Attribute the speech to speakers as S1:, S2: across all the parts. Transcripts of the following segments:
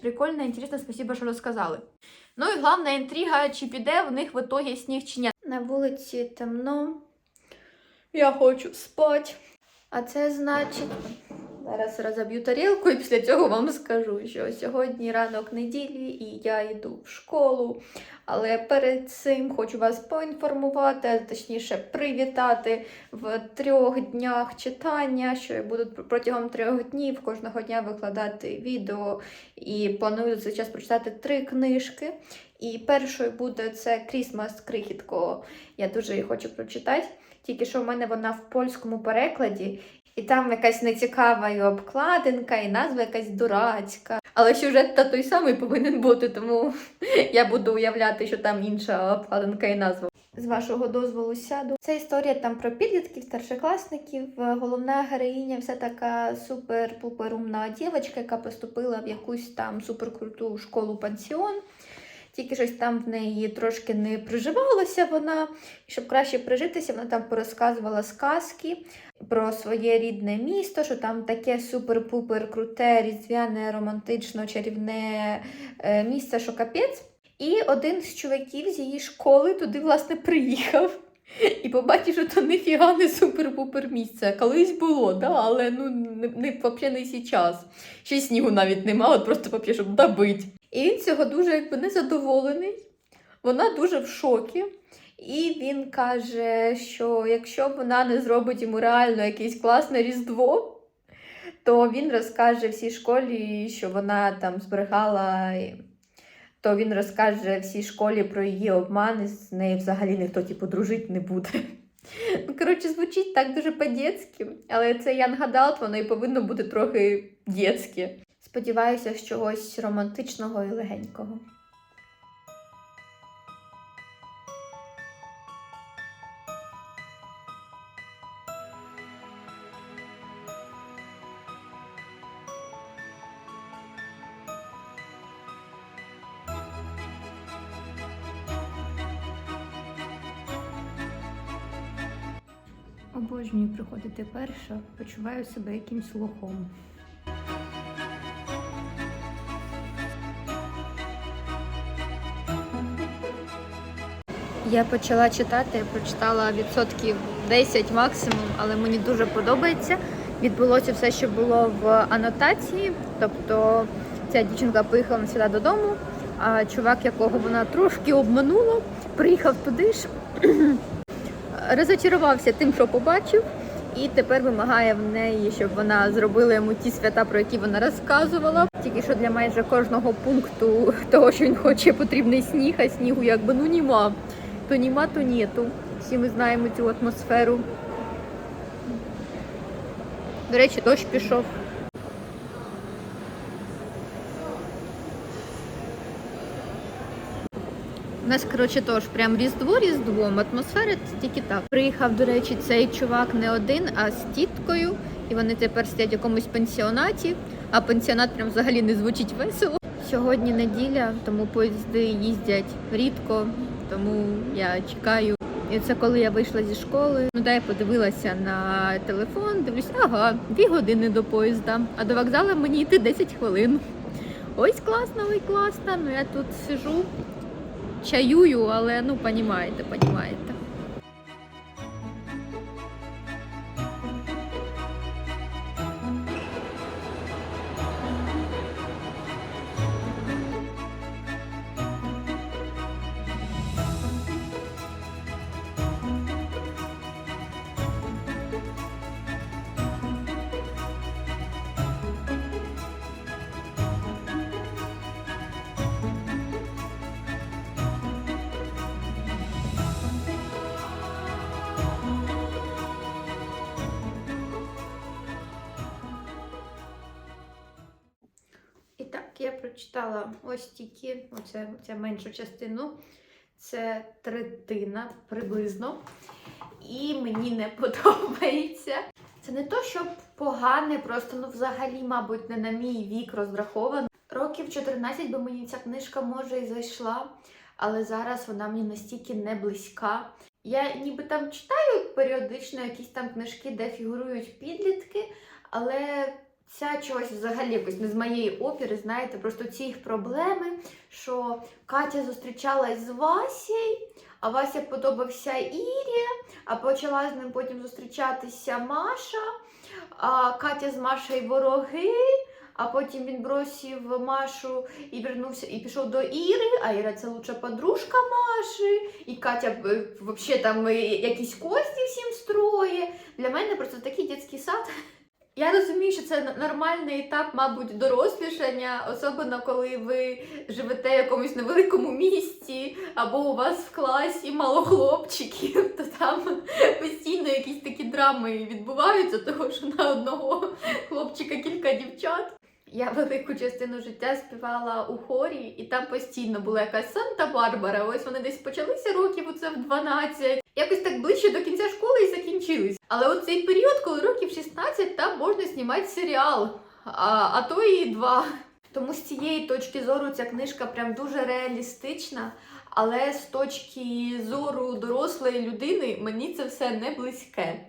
S1: Прикольно, інтересно, спасибо, що розказали. Ну і головна інтрига, чи піде в них в итоге сніг чи ні. На вулиці темно. Я хочу спати. А це значить. Зараз розоб'ю тарілку і після цього вам скажу, що сьогодні ранок неділі і я йду в школу. Але перед цим хочу вас поінформувати, точніше привітати в трьох днях читання, що я буду протягом трьох днів кожного дня викладати відео і планую за час прочитати три книжки. І першою буде це Крісмас Крихітко. Я дуже її хочу прочитати. Тільки що в мене вона в польському перекладі, і там якась нецікава і обкладинка, і назва якась дурацька. Але сюжет та той самий повинен бути, тому я буду уявляти, що там інша обкладинка і назва. З вашого дозволу сяду. Це історія там про підлітків, старшокласників. Головна героїня вся така супер-пупер умна дівчинка, яка поступила в якусь там суперкруту школу пансіон. Тільки щось там в неї трошки не приживалося вона. І щоб краще прижитися, вона там порозказувала сказки про своє рідне місто, що там таке супер-пупер круте, різдвяне, романтично, чарівне е, місце, що капець. І один з чуваків з її школи туди, власне, приїхав. І побачив, що то ніфіга не супер-пупер місце. Колись було, да, але ну не, не, вообще не сейчас. Ще снігу навіть нема, от просто вообще, щоб добить. І він цього дуже якби незадоволений. Вона дуже в шокі. І він каже, що якщо вона не зробить йому реально якесь класне різдво, то він розкаже всій школі, що вона там зберігала. То він розкаже всій школі про її обман, і з нею взагалі ніхто типу, дружити не буде. Ну, коротше, звучить так дуже по-дєцьки, але це Ян Гадалт, воно і повинно бути трохи дєцьке. Сподіваюся, з чогось романтичного і легенького. Обожнюю приходити перша, почуваю себе якимсь лохом. Я почала читати, я прочитала відсотків 10 максимум, але мені дуже подобається. Відбулося все, що було в анотації. Тобто ця дівчинка поїхала сюди додому, а чувак, якого вона трошки обманула, приїхав туди ж, розочарувався тим, що побачив, і тепер вимагає в неї, щоб вона зробила йому ті свята, про які вона розказувала. Тільки що для майже кожного пункту того, що він хоче, потрібний сніг, а снігу якби ну німа. То німа, то нету. Всі ми знаємо цю атмосферу. До речі, дощ пішов. У нас, коротше, теж прям різдво різдвом, атмосфера тільки так. Приїхав, до речі, цей чувак не один, а з тіткою. І вони тепер сидять в якомусь пансіонаті, а пансіонат прям взагалі не звучить весело. Сьогодні неділя, тому поїзди їздять рідко, тому я чекаю. І це коли я вийшла зі школи. Ну да, я подивилася на телефон, дивлюсь, ага, дві години до поїзда, а до вокзалу мені йти 10 хвилин. Ось класно, ой, класно. Ну я тут сижу, чаюю, але ну понімаєте, понімаєте. Прочитала ось тільки оце, оце меншу частину. Це третина приблизно. І мені не подобається. Це не то, щоб погане, просто ну взагалі, мабуть, не на мій вік розраховано. Років 14 би мені ця книжка може і зайшла, але зараз вона мені настільки не близька. Я ніби там читаю періодично якісь там книжки, де фігурують підлітки, але Ця чогось взагалі якось не з моєї опери, знаєте, просто ці їх проблеми, що Катя зустрічалась з Васєю, а Вася подобався Ірі, а почала з ним потім зустрічатися Маша, а Катя з Машею вороги, а потім він бросив Машу і вернувся і пішов до Іри, а Іра це лучша подружка Маші, і Катя взагалі там е, якісь кості всім строє. Для мене просто такий дитячий сад. Я розумію, що це нормальний етап, мабуть, дорослішання, особливо коли ви живете в якомусь невеликому місті, або у вас в класі мало хлопчиків, то там постійно якісь такі драми відбуваються, того що на одного хлопчика кілька дівчат. Я велику частину життя співала у хорі, і там постійно була якась Санта-Барбара. Ось вони десь почалися років оце в 12. Якось так ближче до кінця школи і закінчились. Але от цей період, коли років 16, там можна знімати серіал, а, а то і два. Тому з цієї точки зору ця книжка прям дуже реалістична. Але з точки зору дорослої людини мені це все не близьке.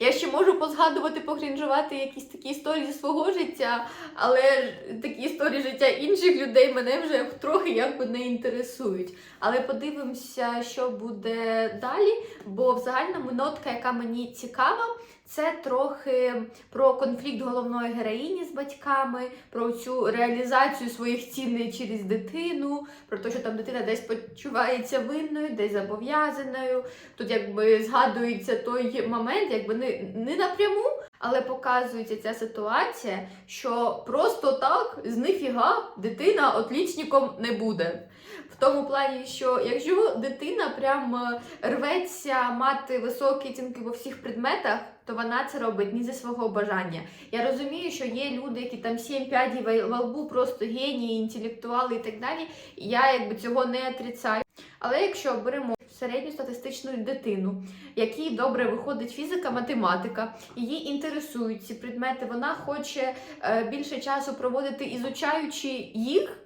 S1: Я ще можу позгадувати, погрінжувати якісь такі історії свого життя, але такі історії життя інших людей мене вже трохи якби не інтересують. Але подивимося, що буде далі. Бо в загальному нотка, яка мені цікава, це трохи про конфлікт головної героїні з батьками, про цю реалізацію своїх цілей через дитину, про те, що там дитина десь почувається винною, десь зобов'язаною. Тут якби згадується той момент, якби не, не напряму, але показується ця ситуація, що просто так з нифіга дитина отлічником не буде. В тому плані, що якщо дитина прям рветься мати високі оцінки во всіх предметах, то вона це робить не зі свого бажання. Я розумію, що є люди, які там сім п'ядів во лбу, просто генії, інтелектуали і так далі. І я якби цього не отрицаю. Але якщо беремо середньостатистичну дитину, якій добре виходить фізика, математика, її інтересують ці предмети, вона хоче е, більше часу проводити, ізучаючи їх.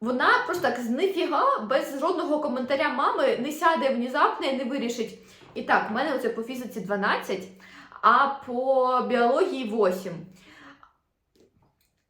S1: Вона просто так з нифіга, без жодного коментаря мами не сяде внезапно і не вирішить. І так, в мене оце по фізиці 12, а по біології 8.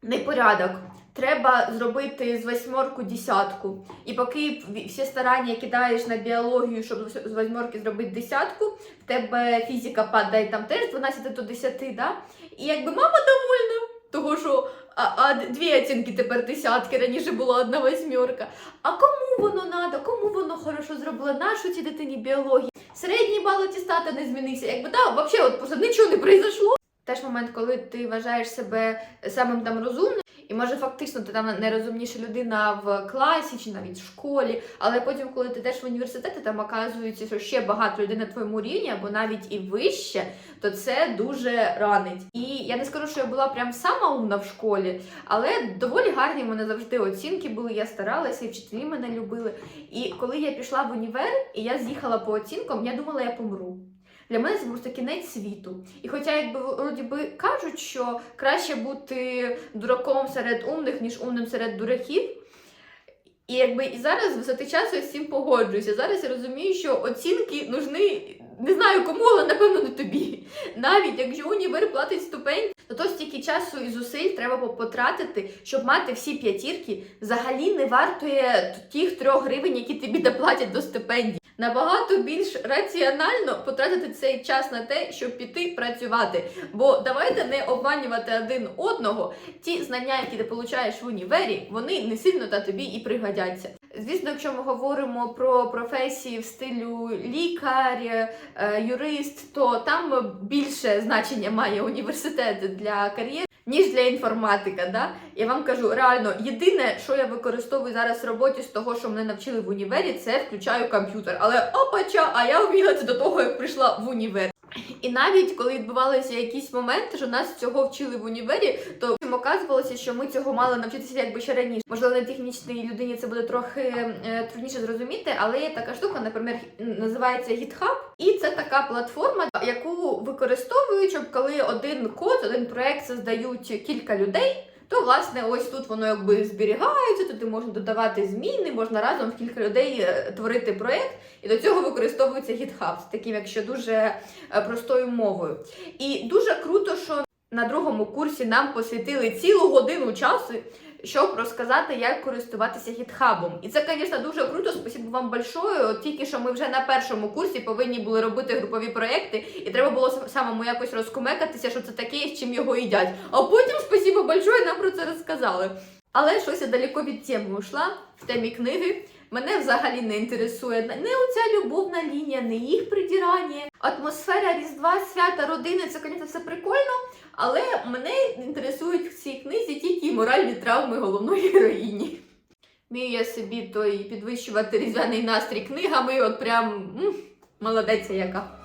S1: Непорядок. Треба зробити з восьмерку десятку. І поки всі старання кидаєш на біологію, щоб з восьмерки зробити десятку, в тебе фізика падає там теж з 12 до 10, да? І якби мама довольна, того що а, а дві оцінки тепер десятки, раніше була одна восьмерка. А кому воно надо, кому воно хорошо зробило, нашу цій дитині біології? Середній бал атестата не змінився. Якби да, взагалі, от просто нічого не произошло. Теж момент, коли ти вважаєш себе самим там розумним, і може фактично ти там найрозумніша людина в класі чи навіть в школі, але потім, коли ти йдеш в університет, там оказується, що ще багато людей на твоєму рівні, або навіть і вище, то це дуже ранить. І я не скажу, що я була прям сама умна в школі, але доволі гарні в мене завжди оцінки були. Я старалася, і вчителі мене любили. І коли я пішла в універ, і я з'їхала по оцінкам, я думала, я помру. Для мене це просто кінець світу. І хоча, якби вроді би кажуть, що краще бути дураком серед умних, ніж умним серед дураків. І якби і зараз висоти часу я з цим погоджуюся. Зараз я розумію, що оцінки нужны, не знаю кому, але напевно не тобі. Навіть якщо універ платить ступень, то то стільки часу і зусиль треба потратити, щоб мати всі п'ятірки, взагалі не вартує тих трьох гривень, які тобі доплатять до стипендії. Набагато більш раціонально потратити цей час на те, щоб піти працювати. Бо давайте не обманювати один одного. Ті знання, які ти получаєш в універі, вони не сильно та тобі і пригодяться. Звісно, якщо ми говоримо про професії в стилю лікар, е, юрист, то там більше значення має університет для кар'єри. Ніж для інформатика, да? Я вам кажу, реально, єдине, що я використовую зараз в роботі з того, що мене навчили в універі, це включаю комп'ютер. Але опача, а я вміла це до того, як прийшла в універ. І навіть коли відбувалися якісь моменти, що нас цього вчили в універі, то оказувалося, що ми цього мали навчитися якби ще раніше. Можливо, на технічній людині це буде трохи е, трудніше зрозуміти, але є така штука, наприклад, називається GitHub, і це така платформа, яку використовують, щоб коли один код, один проект создають кілька людей. То, власне, ось тут воно якби зберігається, туди можна додавати зміни, можна разом в кілька людей е, творити проєкт, і до цього використовується GitHub, з таким, якщо дуже е, простою мовою. І дуже круто, що на другому курсі нам посвятили цілу годину часу, щоб розказати, як користуватися гітхабом. І це, звісно, дуже круто. Спасибо вам большое. Тільки що ми вже на першому курсі повинні були робити групові проекти, і треба було самому якось розкумекатися, що це таке з чим його їдять. А потім, спасибо большое, нам про це розказали. Але щось я далеко від теми ушла в темі книги. Мене взагалі не інтересує не оця любовна лінія, не їх придірання. Атмосфера Різдва, свята, родини це, звісно, все прикольно, але мене інтересують в цій книзі тільки моральні травми головної героїні. Мію я собі той підвищувати різдвяний настрій книгами, от прям м -м, молодеця яка.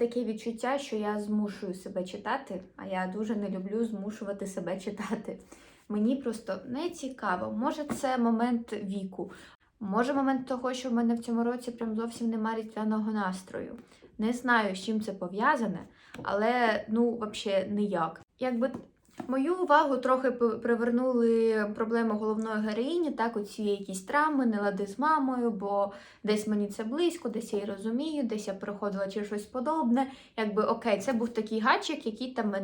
S1: Таке відчуття, що я змушую себе читати, а я дуже не люблю змушувати себе читати. Мені просто не цікаво. Може, це момент віку, може, момент того, що в мене в цьому році прям зовсім немає різдвяного настрою. Не знаю, з чим це пов'язане, але ну, взагалі ніяк. Якби мою увагу трохи привернули проблеми головної героїні, так, оці якісь травми, нелади з мамою, бо десь мені це близько, десь я її розумію, десь я проходила чи щось подобне. Якби окей, це був такий гачик, який там,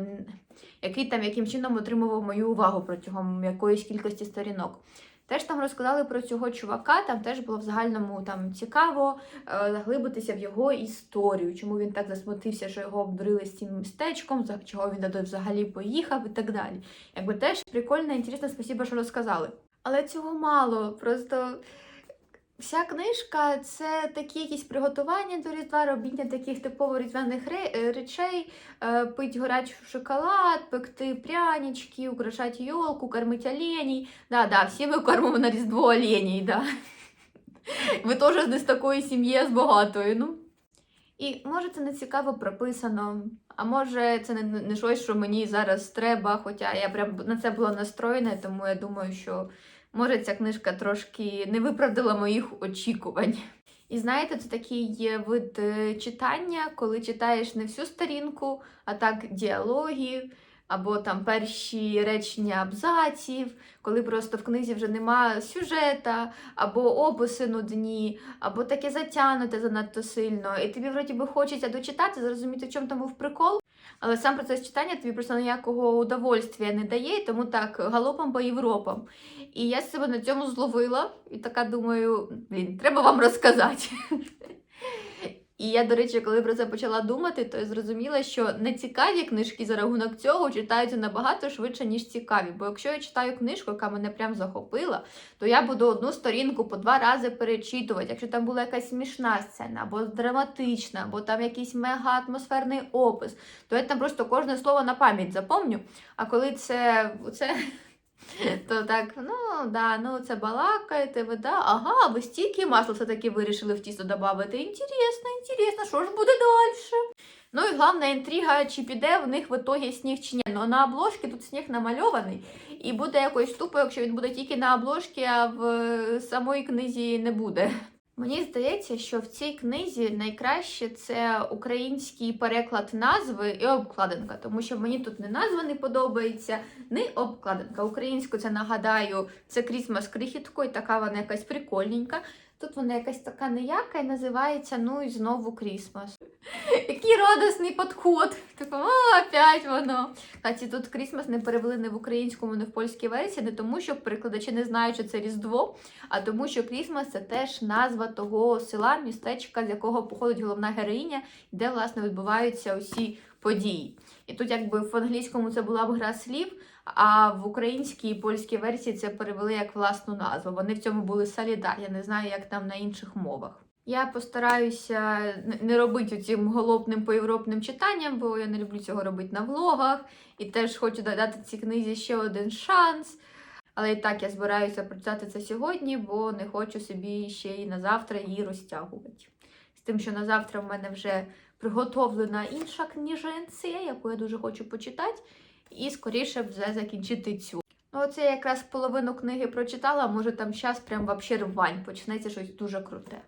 S1: який там яким чином отримував мою увагу протягом якоїсь кількості сторінок. Теж там розказали про цього чувака, там теж було в загальному там цікаво е, заглибитися в його історію, чому він так засмутився, що його обдурили з цим містечком, чого він взагалі поїхав і так далі. Якби теж прикольно, інтересно, спасибо, що розказали. Але цього мало. Просто вся книжка це такі якісь приготування до різдва, робіння таких типово різдвяних е, речей, е, пить горячий шоколад, пекти прянички, украшати йолку, кормить оленей. Да, да, всі ми кормимо на різдво оленей, да. Ви теж не з такої сім'ї, з багатої. Ну. І може це не цікаво прописано, а може це не, не щось, що мені зараз треба, хоча я прям на це була настроєна, тому я думаю, що може ця книжка трошки не виправдала моїх очікувань. І знаєте, це такий вид е, читання, коли читаєш не всю сторінку, а так діалоги, або там перші речення абзаців, коли просто в книзі вже нема сюжета, або описи нудні, або таке затягнуте занадто сильно. І тобі вроді би хочеться дочитати, зрозуміти, в чому там був прикол. Але сам процес читання тобі просто ніякого удовольствия не дає, тому так галопом по Європам. І я себе на цьому зловила, і така думаю, блін, треба вам розказати. І я, до речі, коли про це почала думати, то я зрозуміла, що нецікаві книжки за рахунок цього читаються набагато швидше, ніж цікаві. Бо якщо я читаю книжку, яка мене прям захопила, то я буду одну сторінку по два рази перечитувати. Якщо там була якась смішна сцена, або драматична, або там якийсь мега атмосферний опис, то я там просто кожне слово на пам'ять запомню. А коли це, це то так, ну да, ну це балакаєте, ви да, ага, ви стільки масла все-таки вирішили в тісто додати. Інтересно, інтересно, що ж буде далі? Ну і головна інтрига, чи піде в них в ітогі сніг чи ні. Ну на обложці тут сніг намальований, і буде якось тупо, якщо він буде тільки на обложці, а в самої книзі не буде. Мені здається, що в цій книзі найкраще це український переклад назви і обкладинка, тому що мені тут не назва не подобається, не обкладинка. Українську це нагадаю, це Крісмас крихіткою, така вона якась прикольненька. Тут вона якась така неяка і називається Ну і знову Крісмас. Який радісний підход. Типу, о, опять воно. Кстати, тут Крісмас не перевели не в українському, не в польській версії, не тому, що перекладачі не знають, що це Різдво, а тому, що Крісмас це теж назва того села, містечка, з якого походить головна героїня, де власне відбуваються усі події. І тут, якби в англійському це була б гра слів, а в українській і польській версії це перевели як власну назву. Вони в цьому були солідар. Я не знаю, як там на інших мовах. Я постараюся не робити цим голопним поєвропним читанням, бо я не люблю цього робити на влогах. І теж хочу додати цій книзі ще один шанс. Але і так я збираюся прочитати це сьогодні, бо не хочу собі ще й на завтра її розтягувати. З тим, що на завтра в мене вже приготовлена інша книженція, яку я дуже хочу почитати, і скоріше вже закінчити цю. Ну, оце я якраз половину книги прочитала, може там зараз прям вообще рвань, почнеться щось дуже круте.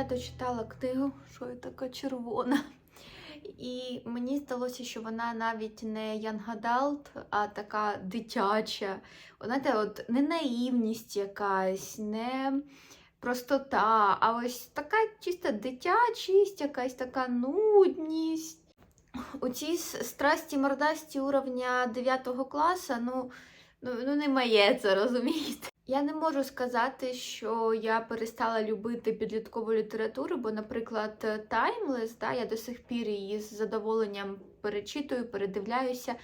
S1: Я дочитала книгу, що я така червона. І мені здалося, що вона навіть не adult, а така дитяча. Знаєте, от не наївність якась, не простота, а ось така чисто дитячість, якась така нудність. У цій страсті мордасті уровня 9 класу, ну, ну, ну не моє це, розумієте? Я не можу сказати, що я перестала любити підліткову літературу, бо, наприклад, Timeless, да, я до сих пір її з задоволенням перечитую, передивляюся.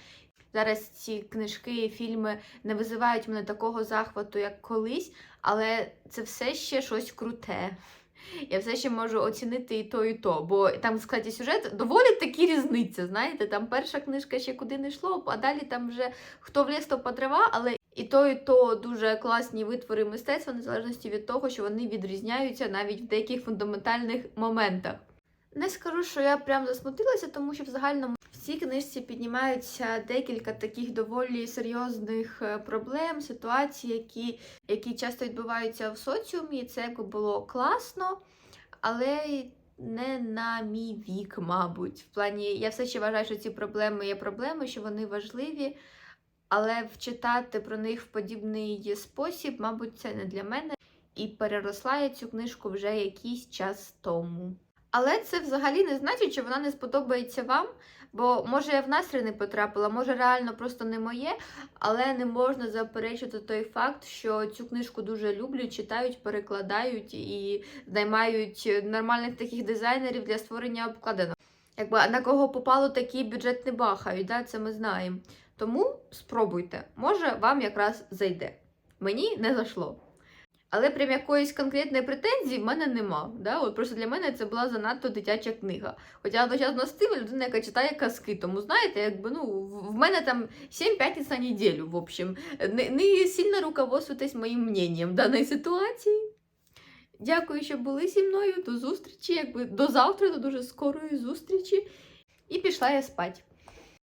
S1: Зараз ці книжки і фільми не визивають мене такого захвату, як колись, але це все ще щось круте. Я все ще можу оцінити і то, і то. Бо там, кстати, сюжет доволі такі різниці. Знаєте, там перша книжка ще куди не йшло, а далі там вже хто в ліс, то по дрова, але і то, і то дуже класні витвори мистецтва, незалежності від того, що вони відрізняються навіть в деяких фундаментальних моментах. Не скажу, що я прям засмутилася, тому що в загальному в книжці піднімаються декілька таких доволі серйозних е, проблем, ситуацій, які, які часто відбуваються в соціумі. Це якби було класно, але не на мій вік, мабуть. В плані я все ще вважаю, що ці проблеми є проблеми, що вони важливі. Але вчитати про них в подібний спосіб, мабуть, це не для мене. І переросла я цю книжку вже якийсь час тому. Але це взагалі не значить, що вона не сподобається вам, бо може я в настрій не потрапила, може реально просто не моє, але не можна заперечити той факт, що цю книжку дуже люблять, читають, перекладають і наймають нормальних таких дизайнерів для створення обкладинок. Якби на кого попало, такий бюджет не бахають, да? це ми знаємо. Тому спробуйте, може вам якраз зайде. Мені не зайшло. Але прям якоїсь конкретної претензії в мене нема. Да? От просто для мене це була занадто дитяча книга. Хоча одночасно з тим людина, яка читає казки. Тому знаєте, якби ну в мене там 7 п'ятниць на неділю, в общем. Не, не сильно руководствуйтесь моїм мненням в даної ситуації. Дякую, що були зі мною. До зустрічі, якби до завтра, до дуже скорої зустрічі. І пішла я спать.